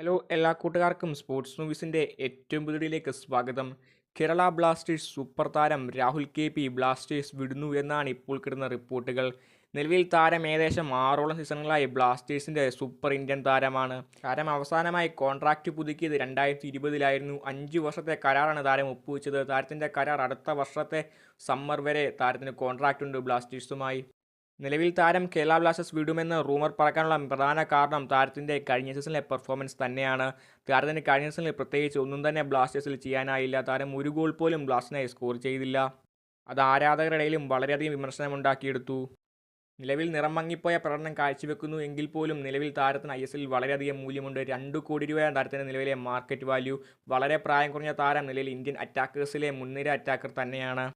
Hello എല്ലാ കൂട്ടുകാർക്കും sports മൂവീസിന്റെ ഏറ്റവും പുതിയതിലേക്ക് സ്വാഗതം. കേരള ബ്ലാസ്റ്റേഴ്സ് സൂപ്പർ താരം രാഹുൽ കെ പി ബ്ലാസ്റ്റേഴ്സ് വിടുന്നു എന്നാണ് ഇപ്പോൾ കിട്ടുന്ന റിപ്പോർട്ടുകൾ. നിലവിൽ താരം ഏകദേശം ആറോളം സീസണുകളായി ബ്ലാസ്റ്റേഴ്സിന്റെ സൂപ്പർ ഇന്ത്യൻ താരമാണ്. താരം അവസാനമായി കോൺട്രാക്റ്റ് പുതുക്കിയത് രണ്ടായിരത്തി ഇരുപതിലായിരുന്നു അഞ്ച് വർഷത്തെ കരാറാണ് താരം ഒപ്പുവെച്ചത്. താരത്തിന്റെ കരാർ അടുത്ത വർഷത്തെ സമ്മർ വരെ താരത്തിന് കോൺട്രാക്റ്റ് ഉണ്ട് ബ്ലാസ്റ്റേഴ്സുമായി. നിലവിൽ താരം കേരള ബ്ലാസ്റ്റേഴ്സ് വിടുമെന്ന് റൂമർ പറക്കാനുള്ള പ്രധാന കാരണം താരത്തിന്റെ കഴിഞ്ഞ സീസണിലെ പെർഫോമൻസ് തന്നെയാണ്. താരത്തിന് കഴിഞ്ഞ സീസണിൽ പ്രത്യേകിച്ച് ഒന്നും തന്നെ ബ്ലാസ്റ്റേഴ്സിൽ ചെയ്യാനായില്ല. താരം ഒരു ഗോൾ പോലും ബ്ലാസ്റ്റിനായി സ്കോർ ചെയ്തില്ല. അത് ആരാധകരുടെയിലും വളരെയധികം വിമർശനമുണ്ടാക്കിയെടുത്തു. നിലവിൽ നിറം മങ്ങിപ്പോയ പ്രകടനം കാഴ്ചവെക്കുന്നു എങ്കിൽ പോലും നിലവിൽ താരത്തിന് ഐ എസ് എല്ലിൽ വളരെയധികം മൂല്യമുണ്ട്. രണ്ട് കോടി രൂപയാണ് താരത്തിന്റെ നിലവിലെ മാർക്കറ്റ് വാല്യൂ വളരെ പ്രായം കുറഞ്ഞ താരം നിലവിൽ ഇന്ത്യൻ അറ്റാക്കേഴ്സിലെ മുൻനിര അറ്റാക്കർ തന്നെയാണ്.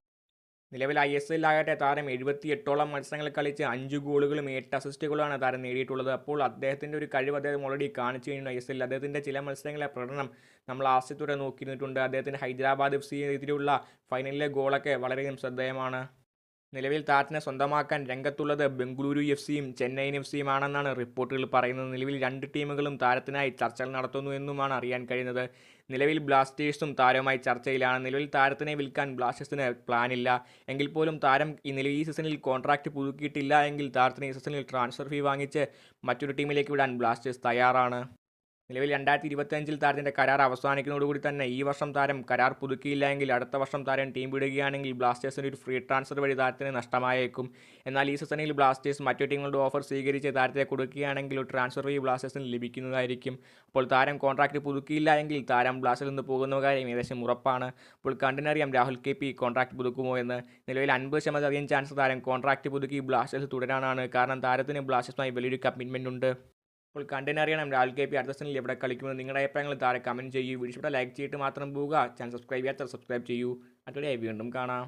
നിലവിൽ ഐ എസ് എല്ലിലാകട്ടെ താരം എഴുപത്തി എട്ടോളം മത്സരങ്ങൾ കളിച്ച് അഞ്ച് ഗോളുകളും എട്ട് അസിസ്റ്റുകളാണ് താരം നേടിയിട്ടുള്ളത്. അപ്പോൾ അദ്ദേഹത്തിന്റെ ഒരു കഴിവ് അദ്ദേഹം ഓൾറെഡി കാണിച്ചു കഴിഞ്ഞു. ഐ എസ് അദ്ദേഹത്തിന്റെ ചില മത്സരങ്ങളെ പ്രകടനം നമ്മൾ ആസ്യത്തോടെ നോക്കിയിരുന്നിട്ടുണ്ട്. അദ്ദേഹത്തിന്റെ ഹൈദരാബാദ് എഫ് സിയെതിരെയുള്ള ഫൈനലിലെ ഗോളൊക്കെ വളരെയധികം ശ്രദ്ധേയമാണ്. നിലവിൽ താരത്തിനെ സ്വന്തമാക്കാൻ രംഗത്തുള്ളത് ബംഗളൂരു എഫ് സിയും ചെന്നൈയിൻ എഫ് സിയും ആണെന്നാണ് റിപ്പോർട്ടുകൾ പറയുന്നത്. നിലവിൽ രണ്ട് ടീമുകളും താരത്തിനായി ചർച്ചകൾ നടത്തുന്നു എന്നുമാണ് അറിയാൻ കഴിയുന്നത്. നിലവിൽ ബ്ലാസ്റ്റേഴ്സും താരവുമായി ചർച്ചയിലാണ്. നിലവിൽ താരത്തിനെ വിൽക്കാൻ ബ്ലാസ്റ്റേഴ്സിന് പ്ലാനില്ല. എങ്കിൽ പോലും താരം ഈ നിലവിൽ ഈ സീസണിൽ കോൺട്രാക്റ്റ് പുതുക്കിയിട്ടില്ല എങ്കിൽ താരത്തിന് ഈ സീസണിൽ ട്രാൻസ്ഫർ ഫീ വാങ്ങിച്ച് മറ്റൊരു ടീമിലേക്ക് വിടാൻ ബ്ലാസ്റ്റേഴ്സ് തയ്യാറാണ്. നിലവിൽ രണ്ടായിരത്തി ഇരുപത്തിയഞ്ചിൽ താരത്തിന്റെ കരാർ അവസാനിക്കുന്നതോടുകൂടി തന്നെ ഈ വർഷം താരം കരാർ പുതുക്കിയില്ല എങ്കിൽ അടുത്ത വർഷം താരം ടീം വിടുകയാണെങ്കിൽ ബ്ലാസ്റ്റേഴ്സിന് ഒരു ഫ്രീ ട്രാൻസ്ഫർ വഴി താരത്തിന് നഷ്ടമായേക്കും. എന്നാൽ ഈ സീസണിൽ ബ്ലാസ്റ്റേഴ്സ് മറ്റു ടീമുകളുടെ ഓഫർ സ്വീകരിച്ച് താരത്തെ കൊടുക്കുകയാണെങ്കിൽ ട്രാൻസ്ഫർ വഴി ബ്ലാസ്റ്റേഴ്സിന് ലഭിക്കുന്നതായിരിക്കും. അപ്പോൾ താരം കോൺട്രാക്റ്റ് പുതുക്കിയില്ല എങ്കിൽ താരം ബ്ലാസ്റ്റേഴ്സിൽ നിന്ന് പോകുന്ന കാര്യം ഏകദേശം ഉറപ്പാണ്. അപ്പോൾ കണ്ടിനറിയാം രാഹുൽ കെ പി കോൺട്രാക്റ്റ് പുതുക്കുമോ എന്ന്. നിലവിൽ അൻപത് ശതമാനം അധികം ചാൻസ് താരം കോൺട്രാക്റ്റ് പുതുക്കി ബ്ലാസ്റ്റേഴ്സ് തുടരാനാണ്. കാരണം താരത്തിന് ബ്ലാസ്റ്റേഴ്സുമായി വലിയൊരു കമ്മിറ്റ്മെന്റ് ഉണ്ട്. അപ്പോൾ കണ്ടിനറിയണം രാഹുൽ കെ പി അടുത്ത സീസണിൽ എവിടെ കളിക്കുമെന്ന് നിങ്ങളുടെ അഭിപ്രായങ്ങൾ താഴെ കമന്റ് ചെയ്യൂ. വീഡിയോ ലൈക്ക് ചെയ്തിട്ട് മാത്രം പോവുക. ചാനൽ സബ്സ്ക്രൈബ് ചെയ്യാത്ത സബ്സ്ക്രൈബ് ചെയ്യൂ. മറ്റൊരു വീണ്ടും കാണാം.